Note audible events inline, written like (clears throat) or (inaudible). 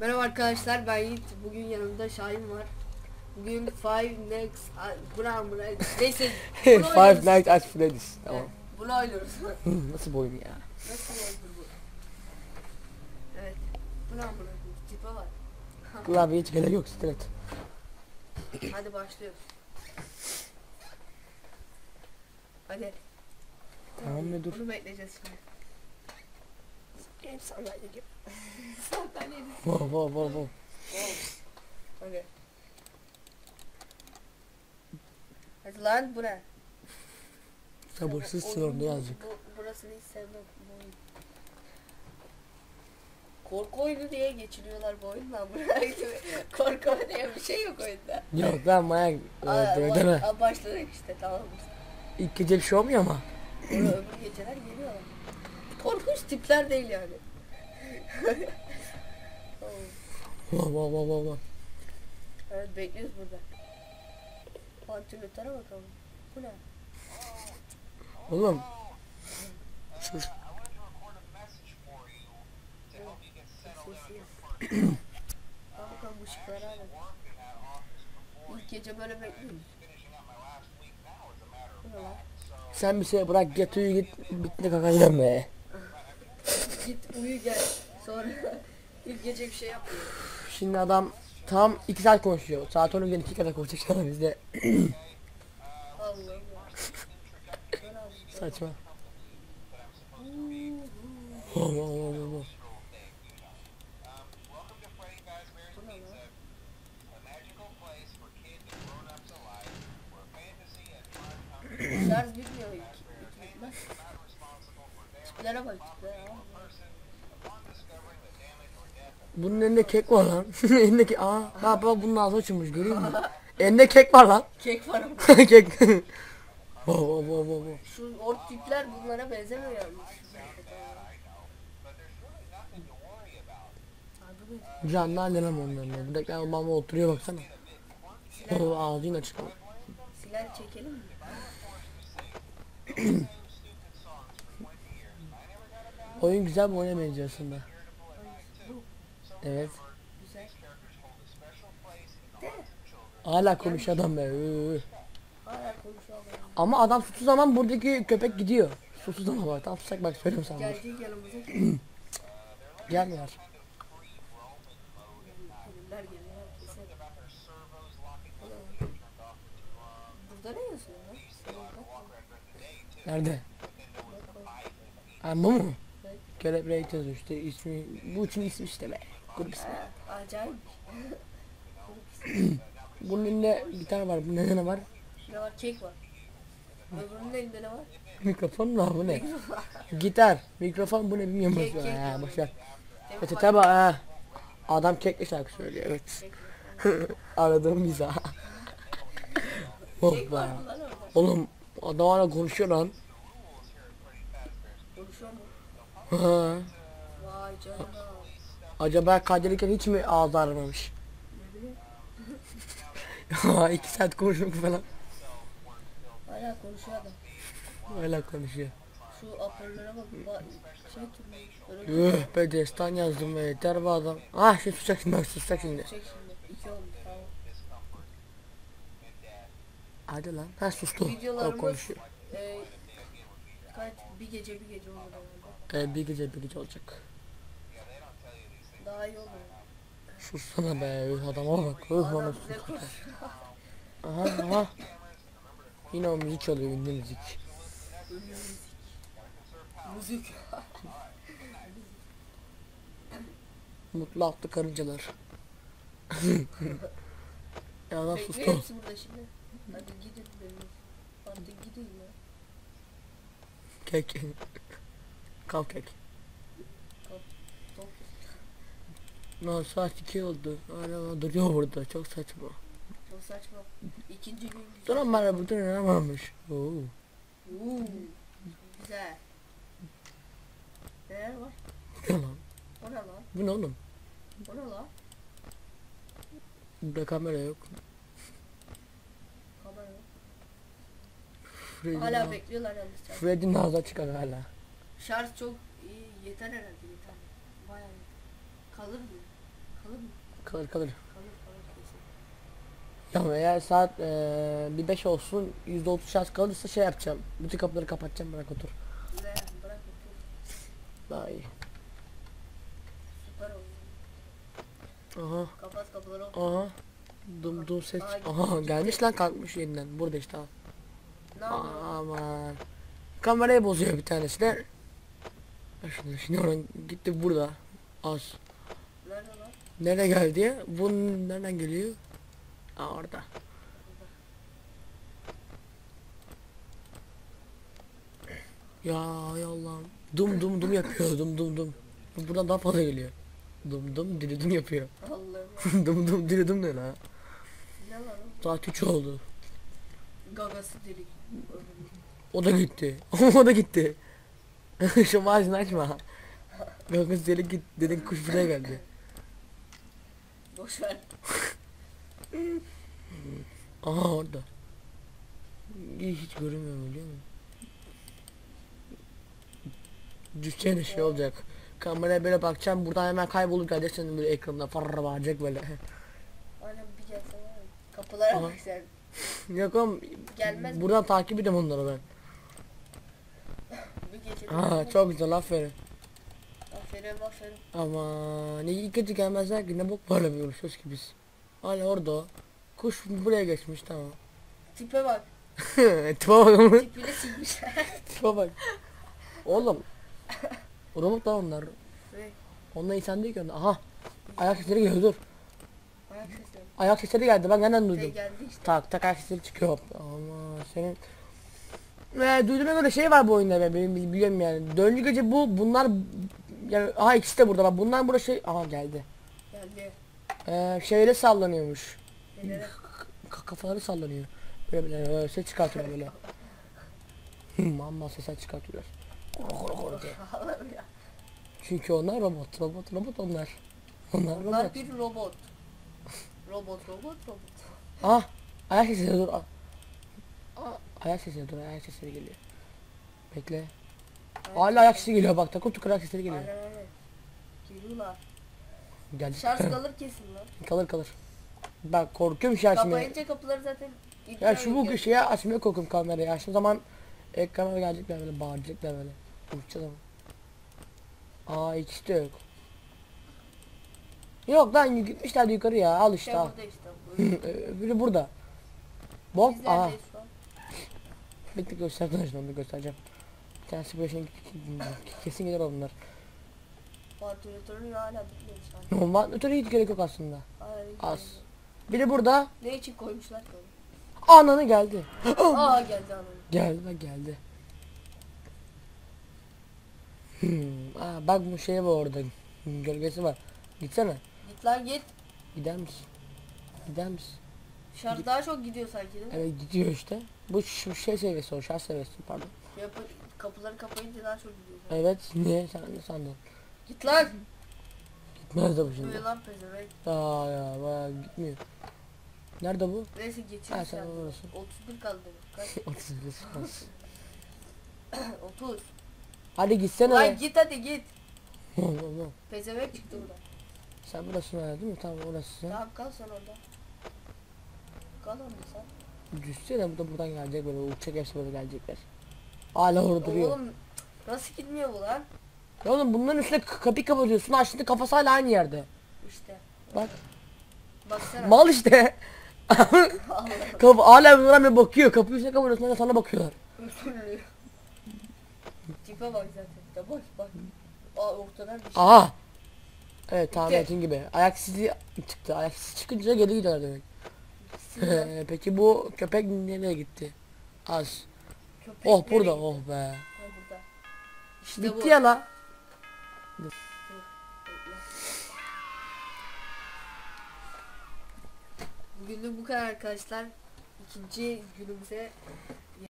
Merhaba arkadaşlar ben Yiğit. Bugün yanımda Şahin var. Bugün Five Nights at buna (laughs) neyse Five. Nights at Freddy's. Tamam. Evet, bunu oynuyoruz. (laughs) Nasıl bu oyun ya? Nasıl oldu bu? Evet. Buna buna tipe var. (laughs) Klavye hiç gerek yok stret. Hadi başlıyoruz. Hadi. Tamam be dur. Bunu bekleyeceğiz şimdi. Gel sandalye gel. (laughs) Sandalyeniz. Wow wow wow wow. Hadi. Hadi lan bu ne? Orada bu- yazık. Bu, burasını hiç sevmem bu oyun. Korku oyunu diye geçiriyorlar bu oyundan buraya. (laughs) Korku diye bir şey yok oyunda. Yok ben manyak Aa, öldürdüm ba- deme. aa, başladık işte tamam. İlk gece bir şey olmuyor ama. Öbür geceler geliyorlar. Korkunç tipler değil yani. Wow wow wow. wow. Evet bekliyoruz burada. Vantilatöre bakalım. Bu ne? Oğlum. Al bakalım bu ışıkları alın. İlk gece böyle bekliyoruz. Sen bir şey bırak get uyu git bitti kakacağım be. Git uyu gel. Sonra (laughs) ilk gece bir şey yapmıyor. Şimdi adam tam 2 saat konuşuyor. Saat 10'u gene 2 kadar konuşacak sana bizde. Allah'ım. Saçma. Bu ne lan? Şarj bitmiyor. Tiplere bak tiplere. Bunun elinde kek var lan. (laughs) elindeki aa bak bak bunun ağzı açılmış görüyor musun? Elinde kek var lan. (laughs) Kek var ama. (laughs) kek. wow wow wow wow. Şu ork tipler bunlara benzemiyor yalnız. Canlı annem onların. Buradaki babama oturuyor baksana. O ağzıyla açık. silah çekelim mi? (clears throat) Oyun güzel bir oyuna benziyor aslında. Evet. Hala konuşuyor adam be. Hala adam. Ama adam susuz zaman buradaki köpek gidiyor. Susuz ama bak tam susak bak söylüyorum sana. Gelecek yanımıza Gelmiyor. Ölümler geliyor. kesin. Burada ne yazıyor lan? Nerede? Ha bu mu? Kelepre yazıyor işte ismi. Bu için ismi işte be. Ha, acayip. (clears throat) Bunun elinde gitar var. Bunun elinde ne var? Ne var? Kek var. Öbürünün elinde ne var? (laughs) Mikrofon mu bu ne? Gitar. Mikrofon bu ne bilmiyorum. Kek, kek. Ha, boş ver. Demin Evet tabi ha. Adam kekli şarkı söylüyor evet. (laughs) Aradığım biza. (laughs) oh be. Oğlum adam hala konuşuyor lan. Konuşuyor mu? Ha. Vay canına. Acaba kaydırırken hiç mi ağzı ağrımamış? İki saat konuşmak falan. Hala konuşuyor adam. Hala konuşuyor. Şu hoparlöre bak. ba- Şey Üh be destan yazdım be yeter be adam. Ah şimdi susacak şimdi bak susacak şimdi. çek şimdi. İki olmuş tamam. Hadi lan. Ha sustu. O Videolarımız konuşuyor. e, kaç bir gece bir gece herhalde. Ee, bir gece bir gece olacak. Daha iyi olur. Sussana be üh adama bak. Üh Adam sus. Aha aha. Yine o müzik çalıyor ünlü müzik. Müzik. Mutlu attı karıncalar. (laughs) ya lan Bekliyor sustu. musun burada şimdi? Hadi gidin benim. Hadi gidin ya. Kek. Kav kek. Lan saat 2 oldu. Hala duruyor burada. Çok saçma. Çok saçma. İkinci gün güzel. Duran bana burada ne varmış? Oo. Uuu. Güzel. Neler var? Ne lan? O ne lan? Bu ne oğlum? O ne lan? Burada kamera yok. Kamera. yok. Freddy'nin Hala ağ- bekliyorlar yalnız. çay. Freddy'nin ağzı çıkar hala. Şarj çok iyi. Yeter herhalde yeter. Bayağı yeter. Kalır mı? Kalır Kalır. Ya eğer saat eee bir 5 olsun %30 şans kalırsa şey yapacağım. Bütün kapıları kapatacağım bırak otur. Bırak otur. Daha iyi. Süper oldu. Aha Kapat kapıları otur. aha. Dum dum ses. Aha gelmiş lan kalkmış yeniden. Burada işte al. Aman. Kamerayı bozuyor bir tanesi de. Şimdi, şimdi oradan gitti burada. Az. Nerede lan? Nereye geldi? Bu nereden geliyor? Aa orada. Ya ay Allah'ım. Dum dum dum yapıyor. Dum dum dum. Buradan daha fazla geliyor. Dum dum diri dum yapıyor. Allah'ım. (laughs) dum dum diri dum ne lan? ne lan o? Saat 3 oldu. Gagası delik. O da gitti. (laughs) o da gitti. (laughs) Şu ağzını açma. Bakın seni git dedin kuş buraya geldi. Boş ver. Aha orada. Hiç görünmüyor biliyor musun? Düşeceğine şey olacak. Kameraya böyle bakacağım buradan hemen kaybolup geleceksin böyle ekranda farra bağıracak böyle. (laughs) Aynen bir gelsene. Kapılara Aha. bak sen. Yok oğlum Gelmez. buradan takip edeyim onları ben. Bir gece. Aa çok güzel aferin. Aferin aferin. Ama ne iyi kötü gelmezler ki ne bok bir uğraşıyoruz ki biz. Hala orada o. Kuş buraya geçmiş tamam. Tipe bak. (laughs) Tipe bak Tipini silmişler. (laughs) Tipe bak. Oğlum. Robot da onlar. Onlar insan değil ki onlar. Aha. Ayak sesleri geliyor dur. ayak sesleri. Ayak sesleri geldi ben nereden Şey duydum. geldi işte. Tak tak ayak sesleri çıkıyor. Ama senin ve duyduğuma göre şey var bu oyunda ben benim biliyorum yani. Dördüncü gece bu bunlar yani aha ikisi de burada bak bunlar burada şey aha geldi. Geldi. Ee, şeyle sallanıyormuş. Nelere? K- kafaları sallanıyor. Böyle böyle, böyle ses çıkartıyor böyle. (laughs) Mamma sesler çıkartıyorlar. Diye. Allah'ım ya. Çünkü onlar robot, robot, robot onlar. Onlar Bunlar robot. bir robot. Robot robot robot. Ah, ayak sesleri dur. Ah. Ayak sesleri dur, ayak sesleri geliyor. Bekle. Hala ayak sesi geliyor bak, takır tukur ayak sesleri geliyor. Aynen aynen. Geldi. Şarj (laughs) kalır kesin lan. kalır kalır. Ben korkuyorum şey açmaya. Kapayınca kapıları zaten Ya şu bu şeye açmaya korkuyorum kamerayı. Açtığım zaman ekrana gelecekler böyle bağıracaklar böyle. Uçacağız ama. Aa ikisi de yok. Yok lan gitmişler yukarı ya al işte Şey al. burada işte. (laughs) Öbürü burada. Biz aha. şu an? (laughs) Bekle gösterdim şimdi onu göstereceğim. Bir tanesi böyle şey kesin gelir onlar. Vantilatörün hala bitmemiş. Normal ötürü hiç gerek yok aslında. Az. Biri burada. Ne için koymuşlar ki onu? Ananı geldi. (gasps) Aa geldi anam. Geldi geldi. Hmm. Aa, bak bu şey var orada. Gölgesi var. Gitsene. Git lan git. Gider misin? Gider misin? Dışarı daha çok gidiyor sanki değil mi? Evet gidiyor işte. Bu şu şey seviyesi o şarj seviyesi pardon. Yapı, kapıları kapayınca daha çok gidiyor. Evet niye sen ne sandın? Git lan. Nerede bu şimdi? Böyle lan pezevenk. Aa ya bak gitmiyor. Nerede bu? Neyse Ha, geçiriz sen orası. 31 kaldı. Kaç? 31 saniye. 30. Hadi gitsene. Lan git hadi git. (laughs) Oğlum. Pezevenk çıktı buradan. Sen burasın herhalde değil mi? Tamam orası sen. Tamam kal sen orada. Kal orada sen. Düşsene bu da buradan gelecek böyle uçacak hepsi böyle gelecekler. Hala orada duruyor. Oğlum nasıl gitmiyor bu lan? Ya oğlum bunların üstüne kapıyı kapatıyorsun açtığında kafası hala aynı yerde. İşte. Bak. Baksana. Mal işte. (laughs) Kapı hala bunlara bakıyor. Kapıyı üstüne kapatıyorsun sonra sana bakıyorlar. Öpürlüyor. (laughs) Tipe bak zaten. Bak bak. Aa ortadan bir şey. Aha. Evet tahmin ettiğin gibi. Ayak izi çıktı. Ayak izi çıkınca geri gidiyorlar demek. (laughs) Peki bu köpek nereye gitti? Az. Köpek Oh burada oh be. Ha, burada. İşte Bitti bu. ya la. Bugünlük bu kadar arkadaşlar. İkinci günümüze